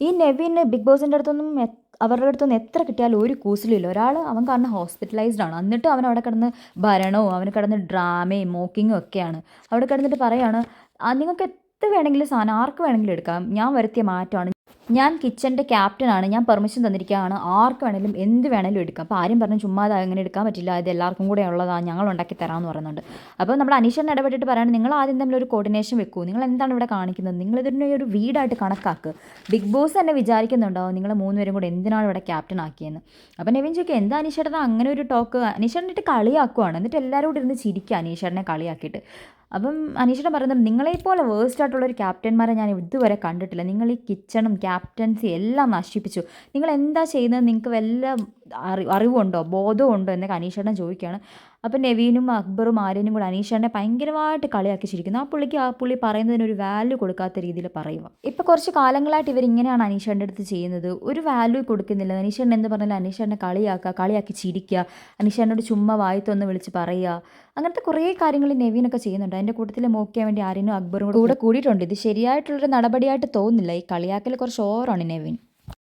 ഈ നെവിന് ബിഗ് ബോസിന്റെ അടുത്തൊന്നും അവരുടെ അടുത്തൊന്നും എത്ര കിട്ടിയാലും ഒരു കൂസലില്ല ഒരാൾ അവൻ കാരണം ഹോസ്പിറ്റലൈസ്ഡ് ആണ്. എന്നിട്ട് അവൻ അവിടെ കിടന്ന് ഭരണവും അവന് കിടന്ന് ഡ്രാമയും മോക്കിങ്ങും ഒക്കെയാണ്. അവിടെ കിടന്നിട്ട് പറയാണ് "ആ, നിങ്ങൾക്ക് എത്ര വേണമെങ്കിലും സാധനം ആർക്ക് വേണമെങ്കിലും എടുക്കാം? ഞാൻ വരുത്തിയ മാറ്റമാണ്. ഞാൻ കിച്ചന്റെ ക്യാപ്റ്റനാണ് ഞാൻ പെർമിഷൻ തന്നിരിക്കുകയാണ്. ആർക്ക് വേണമെങ്കിലും എന്ത് വേണമെങ്കിലും എടുക്കാം. അപ്പോൾ ആരും പറഞ്ഞു ചുമ്മാ അങ്ങനെ എടുക്കാൻ പറ്റില്ല. ഇത് എല്ലാവർക്കും കൂടെ ഉള്ളതാണ് ഞങ്ങൾ ഉണ്ടാക്കി തരാമെന്ന് പറയുന്നുണ്ട്. അപ്പോൾ നമ്മൾ അനീഷനെ ഇടപെട്ടിട്ട് പറയാണ് നിങ്ങൾ ആദ്യം തമ്മിൽ ഒരു കോർഡിനേഷൻ വെക്കൂ. നിങ്ങൾ എന്താണ് ഇവിടെ കാണിക്കുന്നത്? നിങ്ങൾ ഇതിനെ ഒരു വീടായിട്ട് കണക്കാക്കുക ബിഗ് ബോസ് തന്നെ വിചാരിക്കുന്നുണ്ടാവും നിങ്ങൾ മൂന്നുപേരും കൂടെ എന്തിനാണ് ഇവിടെ ക്യാപ്റ്റൻ ആക്കിയെന്ന്? അപ്പോൾ നെവിൻ ചോദിക്കുക എന്താ അനീഷേട്ടൻ അങ്ങനെ ഒരു ടോക്ക് അനീഷേട്ടനിട്ട് കളിയാക്കുവാണ്. എന്നിട്ട് എല്ലാവരും കൂടി ഇരുന്ന് ചിരിക്കുക അനീഷേട്ടനെ കളിയാക്കിയിട്ട്. അപ്പം അനീഷേട്ടൻ പറയുന്നത് നിങ്ങളെപ്പോലെ വേഴ്സ്റ്റ് ആയിട്ടുള്ള ഒരു ക്യാപ്റ്റന്മാരെ ഞാൻ ഇതുവരെ കണ്ടിട്ടില്ല. നിങ്ങൾ ഈ കിച്ചണും ക്യാപ്റ്റൻസി എല്ലാം നശിപ്പിച്ചു. നിങ്ങൾ എന്താ ചെയ്യുന്നത്? നിങ്ങൾക്ക് വല്ല അറി അറിവുണ്ടോ? ബോധമുണ്ടോ എന്നൊക്കെ അനീഷേട്ടൻ ചോദിക്കുകയാണ്. അപ്പം നെവീനും അക്ബറും ആര്യനും കൂടെ അനീഷേട്ടനെ ഭയങ്കരമായിട്ട് കളിയാക്കി ചിരിക്കുന്നു. ആ പുള്ളിക്ക് ആ പുള്ളി പറയുന്നതിന് ഒരു വാല്യൂ കൊടുക്കാത്ത രീതിയിൽ പറയുക ഇപ്പോൾ കുറച്ച് കാലങ്ങളായിട്ട് ഇവർ ഇങ്ങനെയാണ് അനീഷേട്ടന്റെ അടുത്ത് ചെയ്യുന്നത്. ഒരു വാല്യൂ കൊടുക്കുന്നില്ല. അനീഷേട്ടൻ എന്ന് പറഞ്ഞാൽ അനീഷേട്ടനെ കളിയാക്കുക കളിയാക്കി ചിരിക്കുക അനീഷേട്ടനോട് ചുമ്മാ വായത്തൊന്ന് വിളിച്ച് പറയുക. അങ്ങനത്തെ കുറേ കാര്യങ്ങൾ നെവീനൊക്കെ ചെയ്യുന്നുണ്ട്. അതിന്റെ കൂട്ടത്തിൽ മോക്കിയാൻ വേണ്ടി ആര്യനും അക്ബറും കൂടെ കൂടിയിട്ടുണ്ട്. ഇത് ശരിയായിട്ടുള്ളൊരു നടപടിയായിട്ട് തോന്നുന്നില്ല. ഈ കളിയാക്കൽ കുറച്ച് ഓവറാണ് നെവീൻ